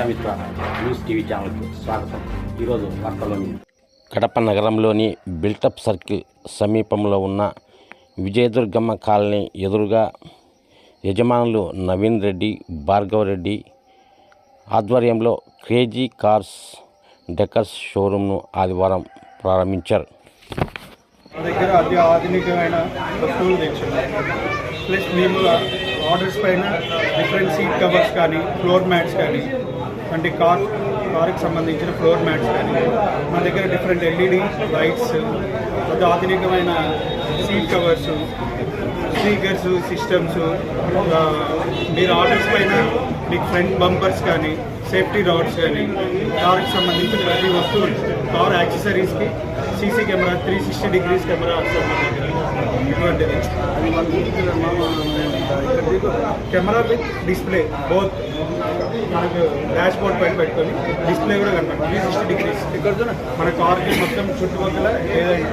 Prajamitra news TV ఛానల్కు స్వాగతం. ఈరోజు వార్తల్లోని కడప నగరంలోని బిల్టప్ సర్కిల్ సమీపంలో ఉన్న విజయదుర్గమ్మ కాలనీ ఎదురుగా యజమానులు నవీన్ రెడ్డి భార్గవ్ రెడ్డి ఆధ్వర్యంలో క్రేజీ కార్స్ డెకర్స్ షోరూమ్ను ఆదివారం ప్రారంభించారు. మా దగ్గర అతి ఆధునికమైన వస్తువులు తెచ్చున్నాం ప్లస్ మేము ఆర్డర్స్ పైన డిఫరెంట్ సీట్ కవర్స్ కానీ ఫ్లోర్ మ్యాట్స్ కానీ అంటే కార్ కార్కి సంబంధించిన ఫ్లోర్ మ్యాట్స్ కానీ మా దగ్గర డిఫరెంట్ ఎల్ఈడి లైట్స్ అతి ఆధునికమైన సీట్ కవర్స్ స్పీకర్స్ సిస్టమ్స్ మీరు ఆర్డర్స్ పైన మీకు ఫ్రంట్ బంపర్స్ కానీ సేఫ్టీ రాడ్స్ కానీ కార్కి సంబంధించిన ప్రతి వస్తువు car యాక్సెసరీస్కి CC camera three sixty degrees camera. ఇటువంటిది కెమెరా విత్ డిస్ప్లే బోత్ మనకు డాష్ బోర్డ్ పైన పెట్టుకొని డిస్ప్లే కూడా కనపడుతుంది. త్రీ సిక్స్టీ డిగ్రీస్ మన కార్కి మొత్తం చుట్టుపక్కల ఏదైనా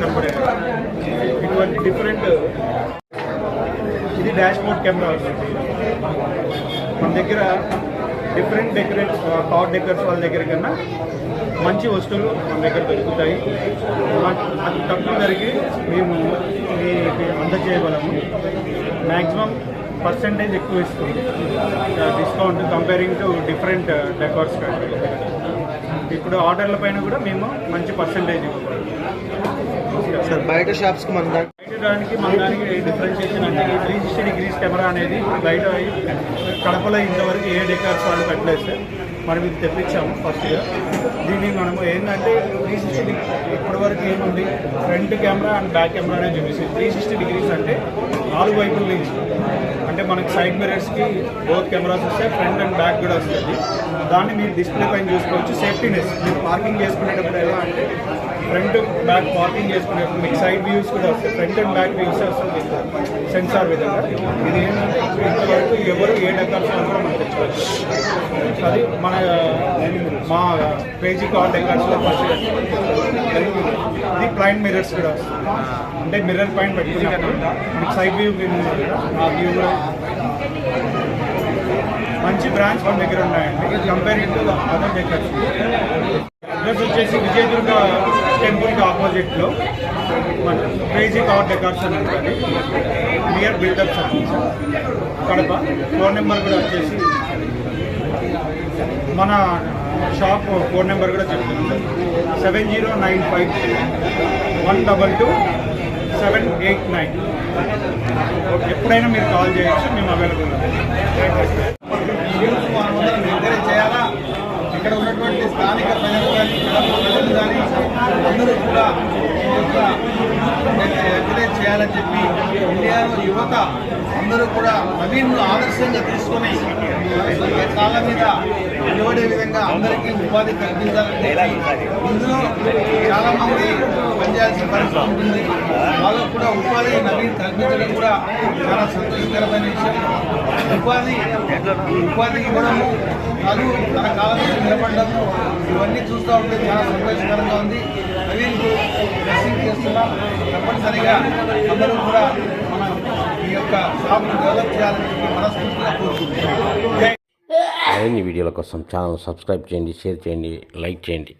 కనపడే ఇటువంటి డిఫరెంట్ ఇది డాష్ బోర్డ్ కెమెరా మన దగ్గర డిఫరెంట్ డెకరేట్ థాట్ డెకర్స్ వాళ్ళ దగ్గర కన్నా మంచి వస్తువులు మన దగ్గర దొరుకుతాయి. మ- అతి తక్కువ ధరకి మేము మీకు అందజేయగలము. మ్యాక్సిమం పర్సంటేజ్ ఎక్కువ ఇస్తుంది. Discount comparing to different decors కంటే ఇప్పుడు ఆర్డర్ల పైన కూడా మేము మంచి పర్సంటేజ్ సార్ బయట షాప్స్కి మన బయట దానికి మన దానికి డిఫరెన్షియేషన్ అంటే ఈ త్రీ సిక్స్టీ డిగ్రీస్ కెమెరా అనేది బయట కడపలో ఇంతవరకు ఏ డెకార్స్ వాళ్ళు పెట్టలేదు సార్. మనం ఇది తెప్పించాము ఫస్ట్గా దీన్ని మనము ఏంటంటే త్రీ సిక్స్టీ డిగ్రీ ఇప్పటివరకు ఏముంది? Front camera and back camera అనేది చూపిస్తుంది త్రీ సిక్స్టీ డిగ్రీస్ అంటే నాలుగు వైపుల నుంచి. అంటే మనకి సైడ్ మిరర్స్కి బోత్ కెమెరాస్ వస్తాయి ఫ్రంట్ అండ్ బ్యాక్ కూడా వస్తుంది దాన్ని మీరు డిస్ప్లే పైన చూసుకోవచ్చు. సేఫ్టీనెస్ మీరు పార్కింగ్ చేసుకునేటప్పుడు ఎలా అంటే ఫ్రంట్ బ్యాక్ పార్కింగ్ చేసుకునేటప్పుడు మీకు సైడ్ వ్యూస్ కూడా వస్తాయి. ఫ్రంట్ అండ్ బ్యాక్ వ్యూస్ వస్తుంది సెన్సార్ విధంగా. ఇది ఏంటంటే ఎవరు ఏ డెకార్స్ కూడా మనం తెచ్చుకోవచ్చు. అది మన మా పేజీ కార్ డెకార్స్లో ఫస్ట్ ఇది ప్లైన్ మిరర్స్ కూడా. అంటే మిర్రర్ పాయింట్ పెట్టుకున్నప్పుడు మీకు సైడ్ వ్యూ ఆ వ్యూ కూడా మంచి బ్రాంచ్ మన దగ్గర ఉన్నాయండి. Comparing to other decors address వచ్చేసి విజయదుర్గ టెంపుల్కి ఆపోజిట్లో మన క్రేజీ కార్ డెకార్స్ అని ఉంటుంది నియర్ బిల్డప్ కడప. ఫోన్ నెంబర్ కూడా వచ్చేసి మన షాప్ ఫోన్ నెంబర్ కూడా చెప్తున్నాం seven zero nine five one double two seven eight nine ఎప్పుడైనా మీరు కాల్ చేయొచ్చు మేము అవైలబుల్ ఎంకరేజ్ చేయాలా ఇక్కడ ఉన్నటువంటి స్థానిక ప్రజలు కానీ ప్రజలు కానీ అందరూ కూడా యొక్క ఎంకరేజ్ చేయాలని చెప్పి ఇండియాలో యువత అందరూ కూడా నవీన్ను ఆదర్శంగా తీసుకొని కాళ్ళ మీద నిలబడే విధంగా అందరికీ ఉపాధి కల్పించాలని ఇందులో చాలామంది చేయాల్సిన పరిస్థితి ఉంటుంది. వాళ్ళకు కూడా ఉపాధి నవీన్ కల్పించడం కూడా చాలా సంతోషకరమైన విషయం. ఉపాధి ఉపాధి ఇవ్వడము కాదు తన కాలం నిలబడము ఇవన్నీ చూస్తూ ఉంటే చాలా సంతోషకరంగా ఉంది. నవీన్కు బ్లెస్సింగ్ చేస్తున్నాం. తప్పనిసరిగా అందరూ కూడా మనం ఈ యొక్క షాప్ను డెవలప్ చేయాలని చెప్పి మనస్ఫూర్తిగా కోరుకుంటున్నాం మరిన్ని వీడియోల కోసం ఛానల్ సబ్స్క్రైబ్ చేయండి షేర్ చేయండి లైక్ చేయండి.